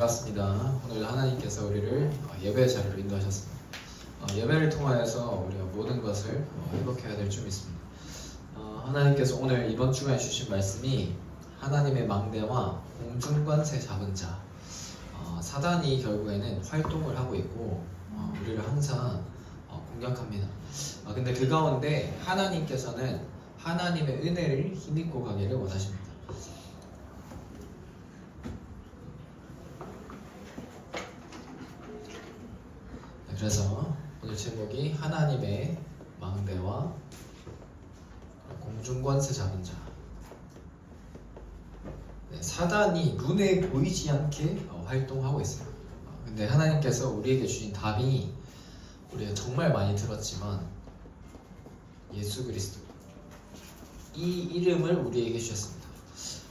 반갑습니다. 오늘 하나님께서 우리를 어, 예배 자리로 인도하셨습니다. 어, 예배를 통하여서 우리가 모든 것을 어, 회복해야 될 줄 믿습니다. 어, 하나님께서 오늘 이번 주간에 주신 말씀이 하나님의 망대와 공중관세 잡은 자 어, 사단이 결국에는 활동을 하고 있고 어, 우리를 항상 어, 공격합니다. 어, 근데 그 가운데 하나님께서는 하나님의 은혜를 힘입고 가기를 원하십니다. 네, 그래서 오늘 제목이 하나님의 망대와 공중권세 잡은 자. 네, 사단이 눈에 보이지 않게 어, 활동하고 있어요. 어, 근데 하나님께서 우리에게 주신 답이 우리가 정말 많이 들었지만 예수 그리스도 이 이름을 우리에게 주셨습니다.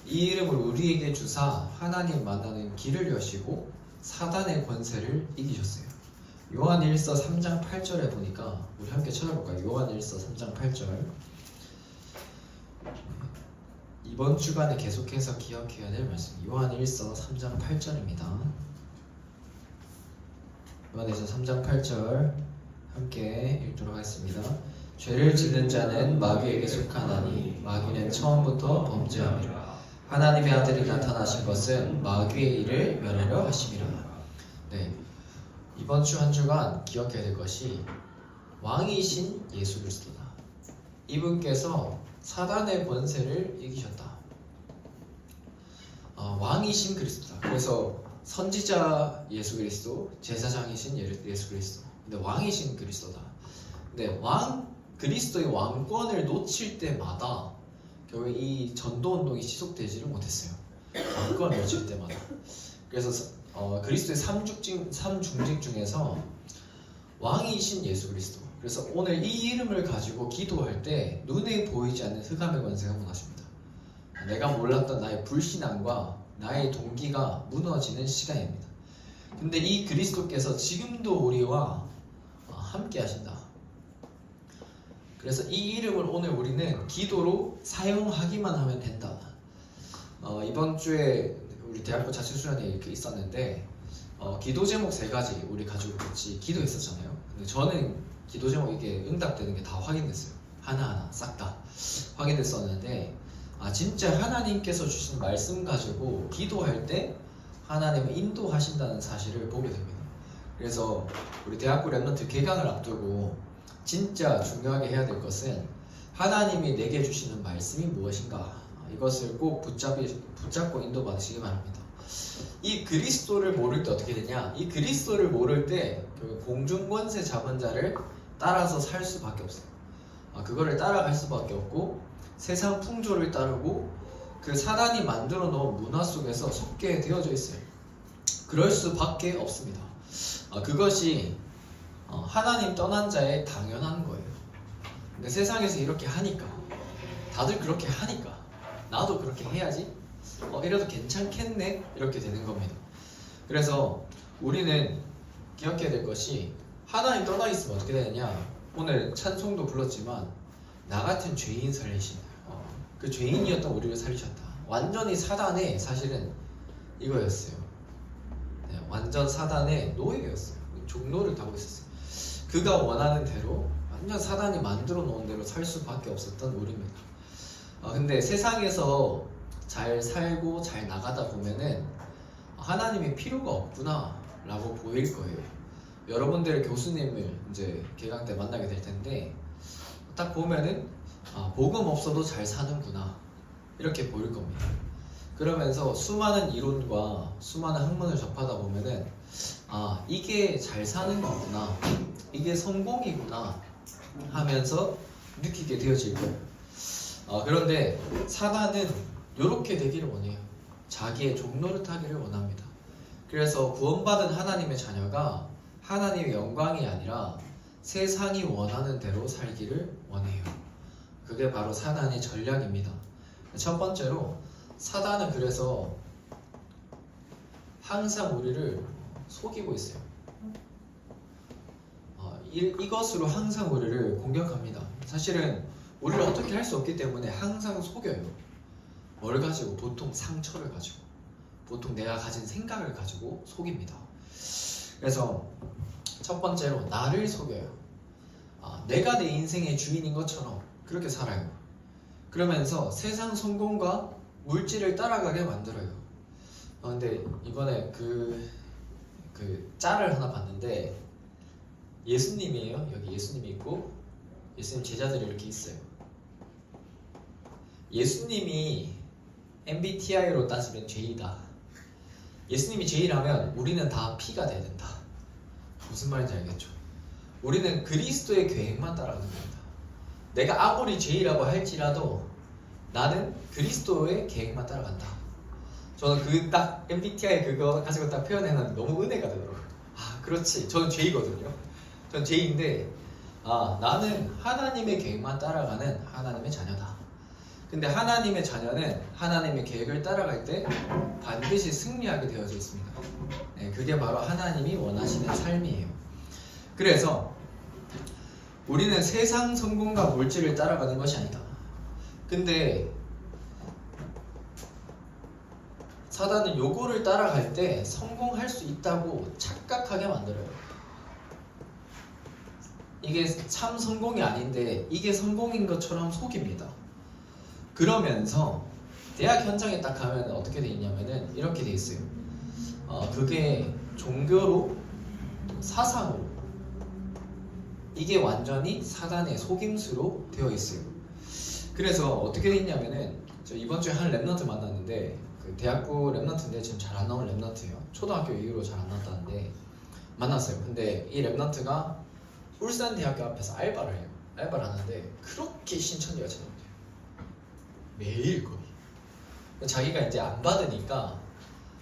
이 이름을 우리에게 주사 하나님 만나는 길을 여시고 사단의 권세를 이기셨어요. 요한 1서 3장 8절에 보니까 우리 함께 찾아볼까요? 요한 1서 3장 8절 이번 주간에 계속해서 기억해야 될 말씀 요한 1서 3장 8절입니다. 요한 1서 3장 8절 함께 읽도록 하겠습니다. 죄를 짓는 자는 마귀에게 속하나니 마귀는 처음부터 범죄함이라 하나님의 아들이 나타나신 것은 마귀의 일을 멸하려 하심이라. 네. 이번 주 한 주간 기억해야 될 것이 왕이신 예수 그리스도다. 이분께서 사단의 권세를 이기셨다. 어, 왕이신 그리스도다. 그래서 선지자 예수 그리스도, 제사장이신 예- 예수 그리스도. 근데 왕이신 그리스도다. 근데 왕 그리스도의 왕권을 놓칠 때마다 결국 이 전도 운동이 지속되지를 못했어요. 왕권을 놓칠 때마다. 그래서 어, 그리스도의 삼중직, 삼중직 중에서 왕이신 예수 그리스도. 그래서 오늘 이 이름을 가지고 기도할 때 눈에 보이지 않는 흑암의 권세가 무너집니다. 내가 몰랐던 나의 불신앙과 나의 동기가 무너지는 시간입니다. 근데 이 그리스도께서 지금도 우리와 어, 함께 하신다. 그래서 이 이름을 오늘 우리는 기도로 사용하기만 하면 된다. 어, 이번 주에 우리 대학교 자체 수련회 이렇게 있었는데 어, 기도 제목 세 가지 우리 가지고 같이 기도했었잖아요. 근데 저는 기도 제목 이게 응답되는 게 다 확인됐어요. 하나하나 싹 다 확인됐었는데 아 진짜 하나님께서 주신 말씀 가지고 기도할 때 하나님은 인도하신다는 사실을 보게 됩니다. 그래서 우리 대학교 랩런트 개강을 앞두고 진짜 중요하게 해야 될 것은 하나님이 내게 주시는 말씀이 무엇인가 이것을 꼭 붙잡이, 붙잡고 인도받으시기 바랍니다. 이 그리스도를 모를 때 어떻게 되냐? 이 그리스도를 모를 때 공중권세 잡은 자를 따라서 살 수밖에 없어요. 아, 그거를 따라갈 수밖에 없고 세상 풍조를 따르고 그 사단이 만들어 놓은 문화 속에서 속게 되어져 있어요. 그럴 수밖에 없습니다. 아, 그것이 어, 하나님 떠난 자의 당연한 거예요. 근데 세상에서 이렇게 하니까 다들 그렇게 하니까 나도 그렇게 해야지 어, 이래도 괜찮겠네 이렇게 되는 겁니다. 그래서 우리는 기억해야 될 것이 하나님 떠나 있으면 어떻게 되느냐 오늘 찬송도 불렀지만 나 같은 죄인 살리신 어, 그 죄인이었던 우리를 살리셨다. 완전히 사단의 사실은 이거였어요. 네, 완전 사단의 노예였어요. 종로를 타고 있었어요. 그가 원하는 대로 완전 사단이 만들어 놓은 대로 살 수밖에 없었던 우리입니다. 어, 근데 세상에서 잘 살고 잘 나가다 보면은 하나님이 필요가 없구나 라고 보일 거예요. 여러분들의 교수님을 이제 개강 때 만나게 될 텐데 딱 보면은 아, 복음 없어도 잘 사는구나 이렇게 보일 겁니다. 그러면서 수많은 이론과 수많은 학문을 접하다 보면은 아 이게 잘 사는 거구나 이게 성공이구나 하면서 느끼게 되어질 거예요. 아, 그런데 사단은 이렇게 되기를 원해요. 자기의 종로를 타기를 원합니다. 그래서 구원받은 하나님의 자녀가 하나님의 영광이 아니라 세상이 원하는 대로 살기를 원해요. 그게 바로 사단의 전략입니다. 첫 번째로 사단은 그래서 항상 우리를 속이고 있어요. 어, 이, 이것으로 항상 우리를 공격합니다. 사실은 우리를 어떻게 할 수 없기 때문에 항상 속여요. 뭘 가지고? 보통 상처를 가지고. 보통 내가 가진 생각을 가지고 속입니다. 그래서 첫 번째로 나를 속여요. 아, 내가 내 인생의 주인인 것처럼 그렇게 살아요. 그러면서 세상 성공과 물질을 따라가게 만들어요. 아, 근데 이번에 그, 그 짤을 하나 봤는데 예수님이에요. 여기 예수님이 있고 예수님 제자들이 이렇게 있어요. 예수님이 MBTI로 따지면 J다. 예수님이 J라면 우리는 다 P가 돼야 된다. 무슨 말인지 알겠죠? 우리는 그리스도의 계획만 따라가는 겁니다. 내가 아무리 J라고 할지라도 나는 그리스도의 계획만 따라간다. 저는 그 딱 MBTI 그거 가지고 딱 표현해놨는데 너무 은혜가 되더라고요. 아, 그렇지. 저는 J거든요. 전 J인데, 아, 나는 하나님의 계획만 따라가는 하나님의 자녀다. 근데 하나님의 자녀는 하나님의 계획을 따라갈 때 반드시 승리하게 되어져 있습니다. 네, 그게 바로 하나님이 원하시는 삶이에요. 그래서 우리는 세상 성공과 물질을 따라가는 것이 아니다. 근데 사단은 요거를 따라갈 때 성공할 수 있다고 착각하게 만들어요. 이게 참 성공이 아닌데 이게 성공인 것처럼 속입니다. 그러면서 대학 현장에 딱 가면 어떻게 돼 있냐면은 이렇게 돼 있어요. 어, 그게 종교로 사상으로 이게 완전히 사단의 속임수로 되어 있어요. 그래서 어떻게 돼 있냐면은 저 이번 주에 한 랩런트 만났는데 그 대학부 랩런트인데 지금 잘 안 나오는 랩런트예요. 초등학교 이후로 잘 안 나왔다는데 만났어요. 근데 이 랩런트가 울산 대학교 앞에서 알바를 해요. 알바를 하는데 그렇게 신천지가 찾아오대요. 매일 거의. 자기가 이제 안 받으니까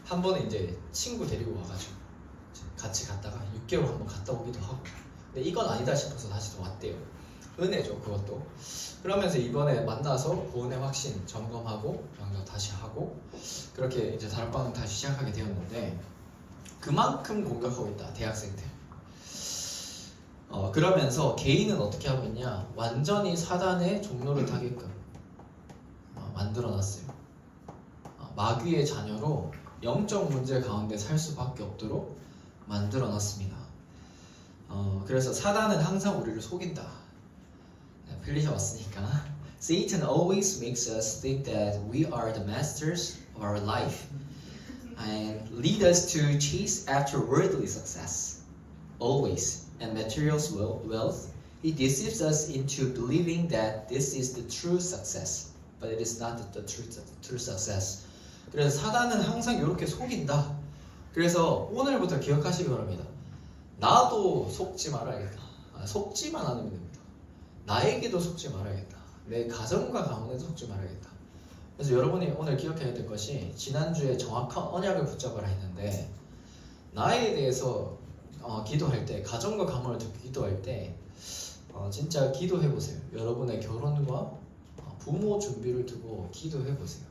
한 번은 이제 친구 데리고 와가지고 같이 갔다가 6개월 한 번 갔다 오기도 하고. 근데 이건 아니다 싶어서 다시 또 왔대요. 은혜죠 그것도. 그러면서 이번에 만나서 구원의 확신 점검하고 병력 다시 하고 그렇게 이제 다락방을 다시 시작하게 되었는데 그만큼 공격하고 있다 대학생들. 어, 그러면서 개인은 어떻게 하고 있냐? 완전히 사단의 종로를 타게끔 어, 만들어놨어요. 어, 마귀의 자녀로 영적 문제 가운데 살 수밖에 없도록 만들어놨습니다. 어, 그래서 사단은 항상 우리를 속인다. 네, 필리셔 왔으니까. Satan always makes us think that we are the masters of our life and lead us to chase after worldly success. Always. And material wealth. He deceives us into believing that this is the true success. But it is not the true, true success. 그래서 사단은 항상 이렇게 속인다. 그래서 오늘부터 기억하시기 바랍니다. 나도 속지 말아야겠다. 아, 속지만 않으면 됩니다. 나에게도 속지 말아야겠다. 내 가정과 가문에도 속지 말아야겠다. 그래서 여러분이 오늘 기억해야 될 것이 지난주에 정확한 언약을 붙잡아라 했는데 나에 대해서 어, 기도할 때 가정과 가문을 두고 기도할 때 어, 진짜 기도해 보세요. 여러분의 결혼과 어, 부모 준비를 두고 기도해 보세요.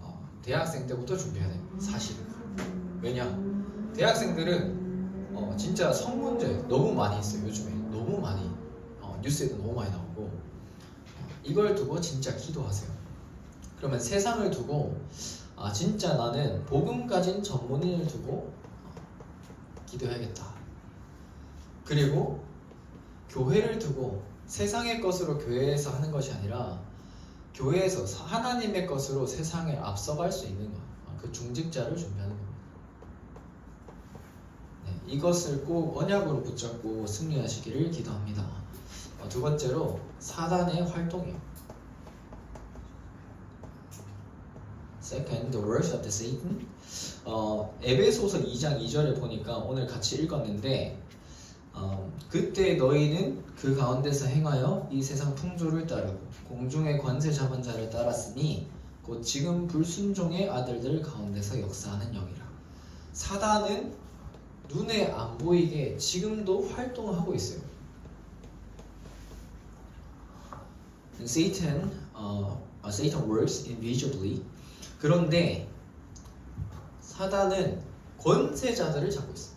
어, 대학생 때부터 준비해야 됩니다. 사실은 왜냐 대학생들은 어, 진짜 성 문제 너무 많이 있어요. 요즘에 너무 많이 어, 뉴스에도 너무 많이 나오고 어, 이걸 두고 진짜 기도하세요. 그러면 세상을 두고 아 진짜 나는 복음 가진 전문인을 두고 기도해야겠다. 그리고 교회를 두고 세상의 것으로 교회에서 하는 것이 아니라 교회에서 사- 하나님의 것으로 세상에 앞서갈 수 있는 것, 아, 그 중직자를 준비하는 겁니다. 네, 이것을 꼭 언약으로 붙잡고 승리하시기를 기도합니다. 어, 두 번째로 사단의 활동이요. Second, the works of the Satan. 어, 에베소서 2장 2절에 보니까 오늘 같이 읽었는데 어, 그때 너희는 그 가운데서 행하여 이 세상 풍조를 따르고 공중의 관세 잡은 자를 따랐으니 곧 지금 불순종의 아들들 가운데서 역사하는 영이라. 사단은 눈에 안 보이게 지금도 활동을 하고 있어요. And Satan, uh, Satan works invisibly. 그런데 사단은 권세자들을 잡고 있어.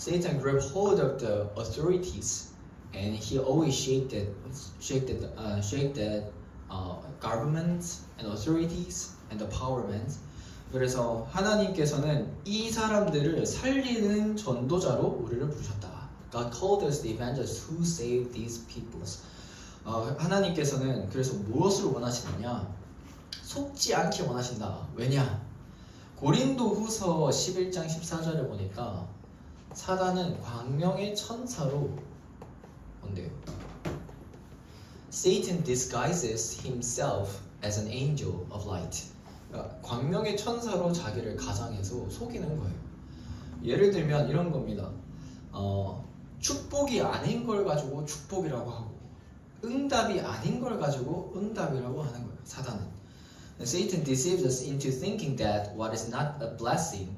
Satan grab hold of the authorities, and he always shake that, shake that, uh, shake that uh, governments and authorities and the powermen. 그래서 하나님께서는 이 사람들을 살리는 전도자로 우리를 부르셨다. God called us the evangelists who save these peoples. 어, 하나님께서는 그래서 무엇을 원하시느냐? 속지 않게 원하신다. 왜냐? 고린도 후서 11장 14절을 보니까 사단은 광명의 천사로 뭔데요? Satan disguises himself as an angel of light. 그러니까 광명의 천사로 자기를 가장해서 속이는 거예요. 예를 들면 이런 겁니다. 어, 축복이 아닌 걸 가지고 축복이라고 하고 응답이 아닌 걸 가지고 응답이라고 하는 거예요. 사단은. Satan deceives us into thinking that what is not a blessing,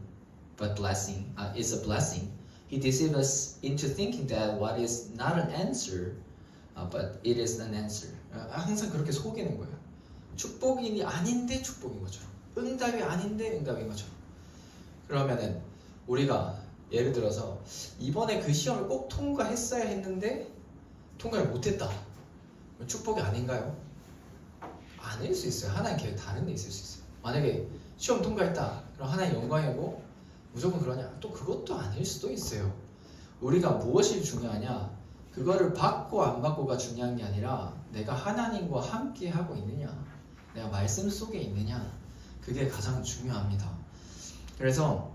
but blessing uh, is a blessing. He deceives us into thinking that what is not an answer, uh, but it is an answer. 어, 항상 그렇게 속이는 거예요. 축복이 아닌데 축복인 것처럼, 응답이 아닌데 응답인 것처럼. 그러면은 우리가 예를 들어서 이번에 그 시험을 꼭 통과했어야 했는데 통과를 못했다. 축복이 아닌가요? 아닐 수 있어요. 하나님 계획 다른 데 있을 수 있어요. 만약에 시험 통과했다. 그럼 하나님 영광이고 무조건 그러냐? 또 그것도 아닐 수도 있어요. 우리가 무엇이 중요하냐? 그거를 받고 안 받고가 중요한 게 아니라 내가 하나님과 함께 하고 있느냐? 내가 말씀 속에 있느냐? 그게 가장 중요합니다. 그래서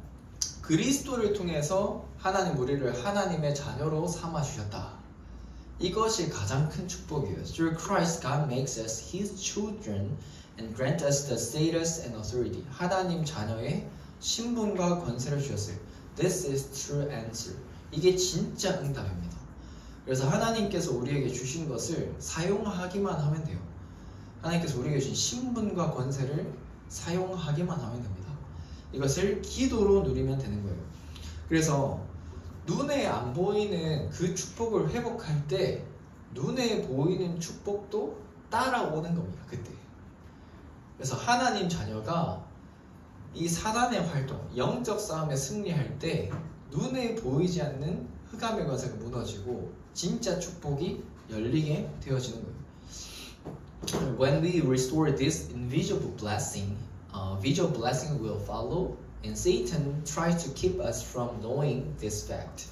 그리스도를 통해서 하나님 우리를 하나님의 자녀로 삼아 주셨다. 이것이 가장 큰 축복이에요. Through Christ, God makes us His children and grant us the status and authority. 하나님 자녀의 신분과 권세를 주셨어요. This is true answer. 이게 진짜 응답입니다. 그래서 하나님께서 우리에게 주신 것을 사용하기만 하면 돼요. 하나님께서 우리에게 주신 신분과 권세를 사용하기만 하면 됩니다. 이것을 기도로 누리면 되는 거예요. 그래서 눈에 안 보이는 그 축복을 회복할 때 눈에 보이는 축복도 따라오는 겁니다. 그때. 그래서 하나님 자녀가 이 사단의 활동, 영적 싸움에 승리할 때 눈에 보이지 않는 흑암의 권세가 무너지고 진짜 축복이 열리게 되어지는 거예요. When we restore this invisible blessing, uh, visual blessing will follow, and Satan tries to keep us from knowing this fact.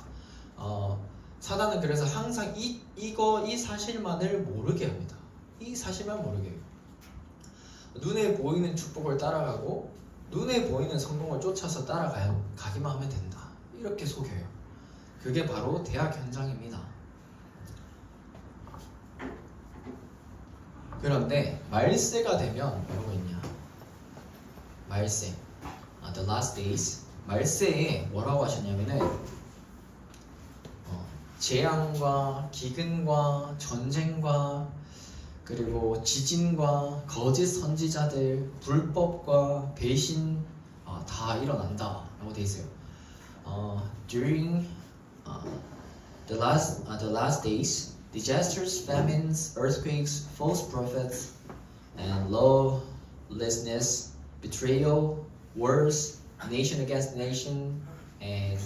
어, 사단은 그래서 항상 이 이거 이 사실만을 모르게 합니다. 이 사실만 모르게. 눈에 보이는 축복을 따라가고 눈에 보이는 성공을 쫓아서 따라가기만 하면 된다. 이렇게 속여요. 그게 바로 대학 현장입니다. 그런데 말세가 되면 이러고 있냐? 말세. 아, the last days. 말세에 뭐라고 하셨냐면은 어, 재앙과 기근과 전쟁과 그리고 지진과 거짓 선지자들, 불법과 배신 어, 다 일어난다라고 돼 있어요. 어, during uh, the last uh, the last days, disasters, famines, earthquakes, false prophets, and lawlessness, betrayal, wars, nation against nation, and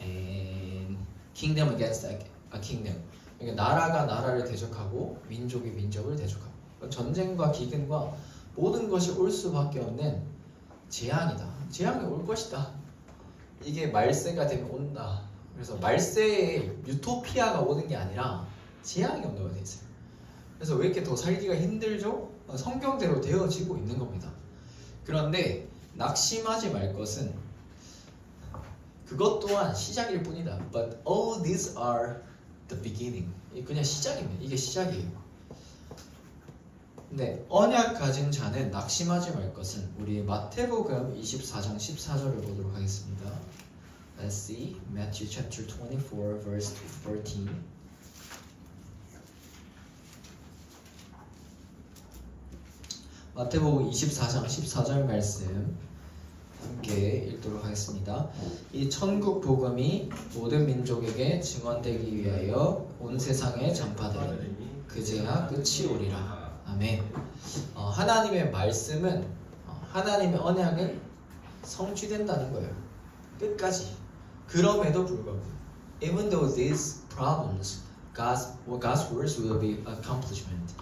and kingdom against a, a kingdom. 그러니까 나라가 나라를 대적하고 민족이 민족을 대적하고 그러니까 전쟁과 기근과 모든 것이 올 수밖에 없는 재앙이다. 재앙이 올 것이다. 이게 말세가 되면 온다. 그래서 말세에 유토피아가 오는 게 아니라 재앙이 온다고 돼 있어요. 그래서 왜 이렇게 더 살기가 힘들죠? 어, 성경대로 되어지고 있는 겁니다. 그런데 낙심하지 말 것은 그것 또한 시작일 뿐이다. But all these are the beginning. 그냥 시작입니다. 이게 시작이에요. 근데 언약 가진 자는 낙심하지 말 것은 우리 마태복음 24장 14절을 보도록 하겠습니다. Let's see Matthew chapter 24 verse 14. 마태복음 24장 14절 말씀 함께 읽도록 하겠습니다. 이 천국 복음이 모든 민족에게 증언되기 위하여 온 세상에 전파되니 그제야 끝이 오리라. 아멘. 어, 하나님의 말씀은 어, 하나님의 언약은 성취된다는 거예요. 끝까지. 그럼에도 불구하고, even though these problems, God's, God's words will be accomplishment.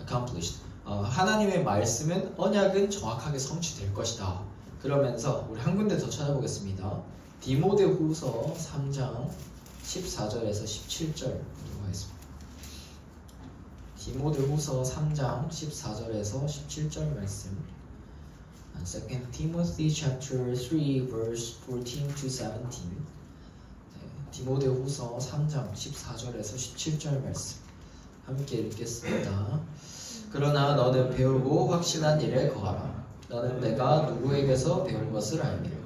accomplished. 어, 하나님의 말씀은 언약은 정확하게 성취될 것이다. 그러면서 우리 한 군데 더 찾아보겠습니다. 디모데 후서 3장 14절에서 17절 보도록 하겠습니다. 디모데 후서 3장 14절에서 17절 말씀. And 2 Timothy chapter 3 verse 14 to 17. 네, 디모데 후서 3장 14절에서 17절 말씀. 함께 읽겠습니다. 그러나 너는 배우고 확신한 일에 거하라. 너는 내가 누구에게서 배운 것을 알미라.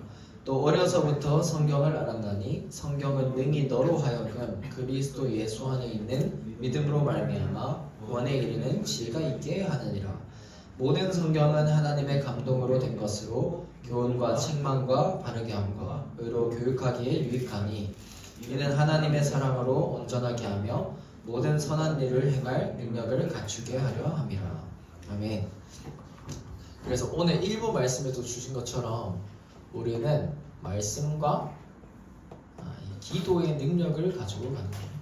또 어려서부터 성경을 알았나니 성경은 능히 너로 하여금 그리스도 예수 안에 있는 믿음으로 말미암아 구원에 이르는 지혜가 있게 하느니라. 모든 성경은 하나님의 감동으로 된 것으로 교훈과 책망과 바르게 함과 의로 교육하기에 유익하니 이는 하나님의 사랑으로 온전하게 하며 모든 선한 일을 행할 능력을 갖추게 하려 함이라. 아멘. 그래서 오늘 일부 말씀에도 주신 것처럼 우리는 말씀과 아, 이 기도의 능력을 가지고 가는 겁니다.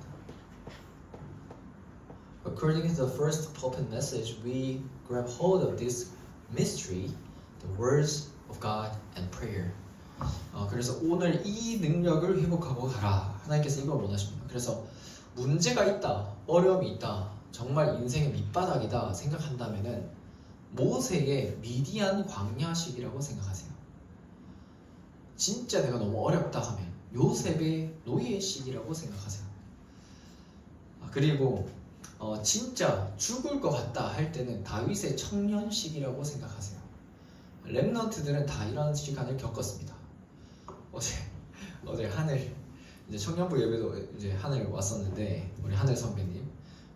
According to the first pulpit message, we grab hold of this mystery, the words of God and prayer. 어, 그래서 오늘 이 능력을 회복하고 가라. 하나님께서 이걸 원하십니다. 그래서 문제가 있다, 어려움이 있다, 정말 인생의 밑바닥이다 생각한다면은 모세의 미디안 광야 시기라고 생각하세요. 진짜 내가 너무 어렵다 하면 요셉의 노예 시기라고 생각하세요. 아, 그리고 어, 진짜 죽을 것 같다 할 때는 다윗의 청년 시기라고 생각하세요. 랩넌트들은 다 이런 시간을 겪었습니다. 어제 어제 하늘 이제 청년부 예배도 이제 하늘 왔었는데 우리 하늘 선배님,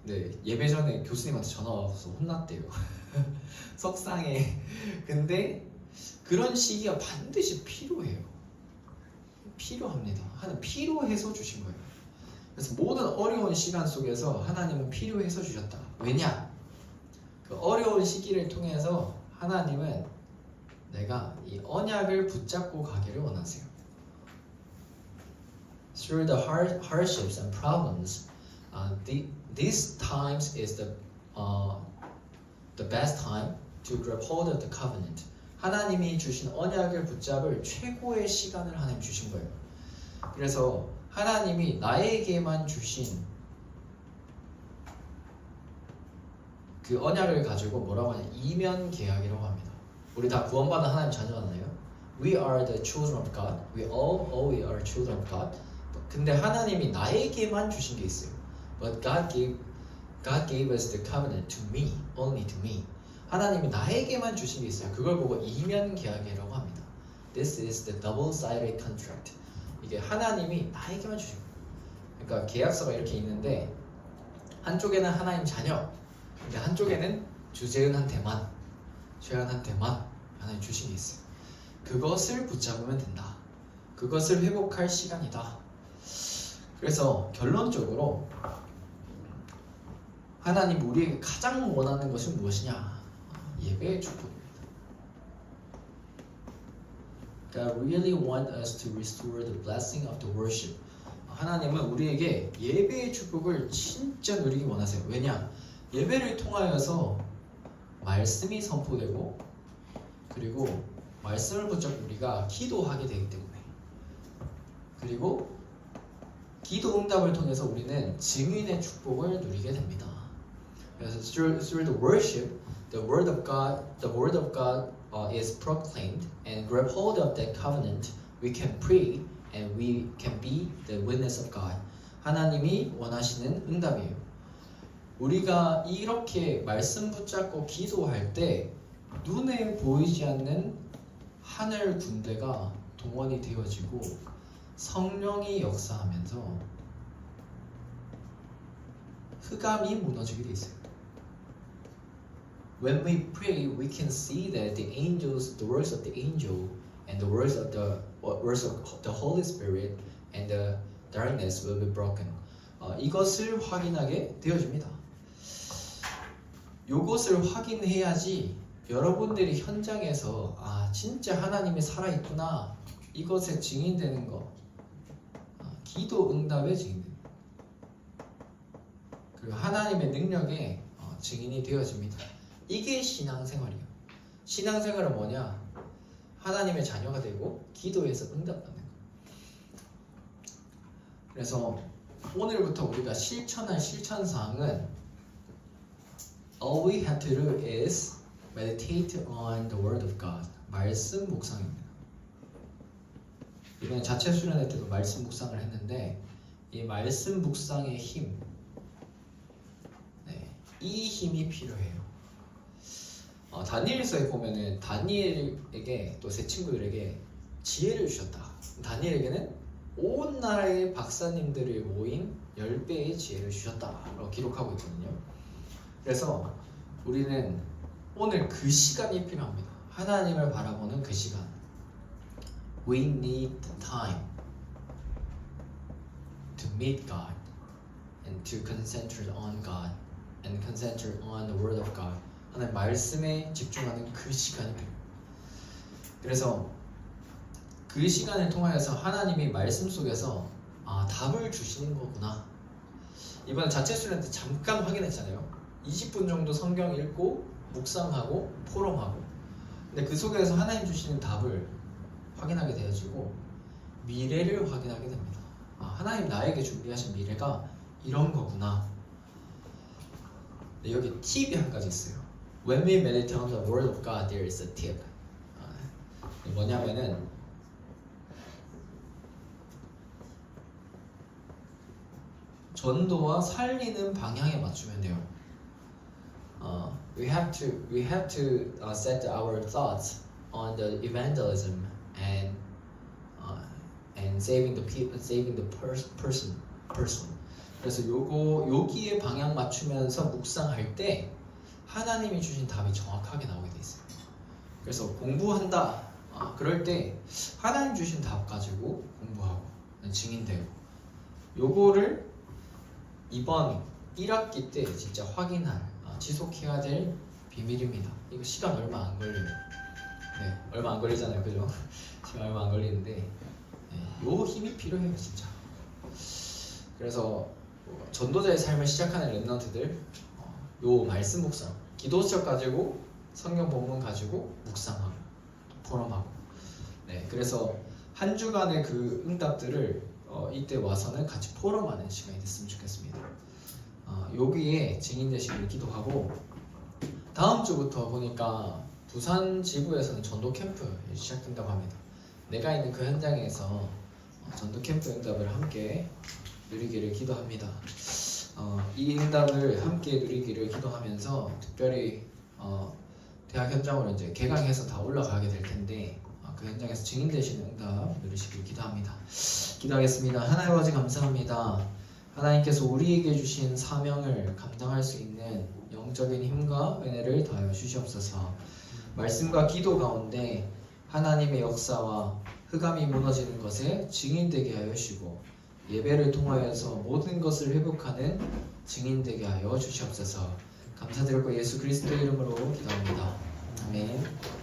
네 예배 전에 교수님한테 전화 와서 혼났대요. 석상에 근데 그런 시기가 반드시 필요해요. 필요합니다. 하나님 필요해서 주신 거예요. 그래서 모든 어려운 시간 속에서 하나님은 필요해서 주셨다. 왜냐? 그 어려운 시기를 통해서 하나님은 내가 이 언약을 붙잡고 가기를 원하세요. Through the hard, hardships and problems, uh, the, these times is the uh, the best time to grab hold of the covenant. 하나님이 주신 언약을 붙잡을 최고의 시간을 하나님 주신 거예요. 그래서 하나님이 나에게만 주신 그 언약을 가지고 뭐라고 하냐 이면 계약이라고 합니다. 우리 다 구원받은 하나님 자녀잖아요. We are the children of God. We all, all we are children of God. 근데 하나님이 나에게만 주신 게 있어요. But God gave God gave us the covenant to me, only to me. 하나님이 나에게만 주신 게 있어요. 그걸 보고 이면 계약이라고 합니다. This is the double-sided contract. 이게 하나님이 나에게만 주신 거예요. 그러니까 계약서가 이렇게 있는데 한쪽에는 하나님 자녀, 근데 한쪽에는 주재은한테만, 최은한테만 하나님 주신 게 있어요. 그것을 붙잡으면 된다. 그것을 회복할 시간이다. 그래서 결론적으로 하나님 우리에게 가장 원하는 것은 무엇이냐? 예배의 축복입니다. God really want us to restore the blessing of the worship. 하나님은 우리에게 예배의 축복을 진짜 누리기 원하세요. 왜냐? 예배를 통하여서 말씀이 선포되고 그리고 말씀을 붙잡고 우리가 기도하게 되기 때문에 그리고 기도 응답을 통해서 우리는 증인의 축복을 누리게 됩니다. 그래서 through, through the worship, the word of God, the word of God uh, is proclaimed, and grab hold of that covenant, we can pray and we can be the witness of God. 하나님이 원하시는 응답이에요. 우리가 이렇게 말씀 붙잡고 기도할 때 눈에 보이지 않는 하늘 군대가 동원이 되어지고 성령이 역사하면서 흑암이 무너지게 돼 있어요. When we pray, we can see that the angels, the works of the angel, and the works of the works of the Holy Spirit, and the darkness will be broken. 어, 이것을 확인하게 되어집니다. 이것을 확인해야지 여러분들이 현장에서 아 진짜 하나님이 살아있구나 이것에 증인되는 거 아, 기도 응답의 증인 그리고 하나님의 능력에 어, 증인이 되어집니다. 이게 신앙생활이에요. 신앙생활은 뭐냐? 하나님의 자녀가 되고 기도해서 응답받는 거. 그래서 오늘부터 우리가 실천할 실천 사항은 All we have to do is meditate on the word of God. 말씀 묵상입니다. 이번에 자체 수련회 때도 말씀 묵상을 했는데 이 말씀 묵상의 힘, 네, 이 힘이 필요해요. 어, 다니엘서에 보면은 다니엘에게 또세 친구들에게 지혜를 주셨다. 다니엘에게는 온 나라의 박사님들이 모인 10배의 지혜를 주셨다라고 기록하고 있거든요. 그래서 우리는 오늘 그 시간이 필요합니다. 하나님을 바라보는 그 시간. We need time to meet God and to concentrate on God and concentrate on the Word of God. 하나님 말씀에 집중하는 그 시간이 필요해요. 그래서 그 시간을 통하여서 하나님이 말씀 속에서 아 답을 주시는 거구나. 이번에 자체 수련 때 잠깐 확인했잖아요. 20분 정도 성경 읽고 묵상하고 포럼하고. 근데 그 속에서 하나님 주시는 답을 확인하게 되어지고 미래를 확인하게 됩니다. 아, 하나님 나에게 준비하신 미래가 이런 거구나. 네, 여기 팁이 한 가지 있어요. When we meditate on the Word of God, there is a tip. 아, 뭐냐면은 전도와 살리는 방향에 맞추면 돼요. 어, we have to we have to uh, set our thoughts on the evangelism and uh, and saving the people, saving the pers- person person. 그래서 요거 여기에 방향 맞추면서 묵상할 때 하나님이 주신 답이 정확하게 나오게 돼 있어요. 그래서 공부한다. 아, 그럴 때 하나님 주신 답 가지고 공부하고 증인되고 요거를 이번 1학기 때 진짜 확인할 아, 지속해야 될 비밀입니다. 이거 시간 얼마 안 걸려요. 네, 얼마 안 걸리잖아요, 그죠? 시간 얼마 안 걸리는데 네, 요 힘이 필요해요, 진짜. 그래서 전도자의 삶을 시작하는 랩런트들 어, 요 말씀 묵상, 기도책 가지고 성경 본문 가지고 묵상하고 포럼하고. 네, 그래서 한 주간의 그 응답들을 어, 이때 와서는 같이 포럼하는 시간이 됐으면 좋겠습니다. 어, 여기에 증인 되시길 기도하고 다음 주부터 보니까 부산 지부에서는 전도 캠프 시작된다고 합니다. 내가 있는 그 현장에서 어, 전도 캠프 응답을 함께 누리기를 기도합니다. 어, 이 응답을 함께 누리기를 기도하면서 특별히 어, 대학 현장으로 이제 개강해서 다 올라가게 될 텐데 어, 그 현장에서 증인 되시는 응답 누리시길 기도합니다. 기도하겠습니다. 하나님 아버지 감사합니다. 하나님께서 우리에게 주신 사명을 감당할 수 있는 영적인 힘과 은혜를 더하여 주시옵소서. 말씀과 기도 가운데 하나님의 역사와 흑암이 무너지는 것에 증인되게 하여 주시고 예배를 통하여서 모든 것을 회복하는 증인되게 하여 주시옵소서. 감사드리고 예수 그리스도 이름으로 기도합니다. 아멘.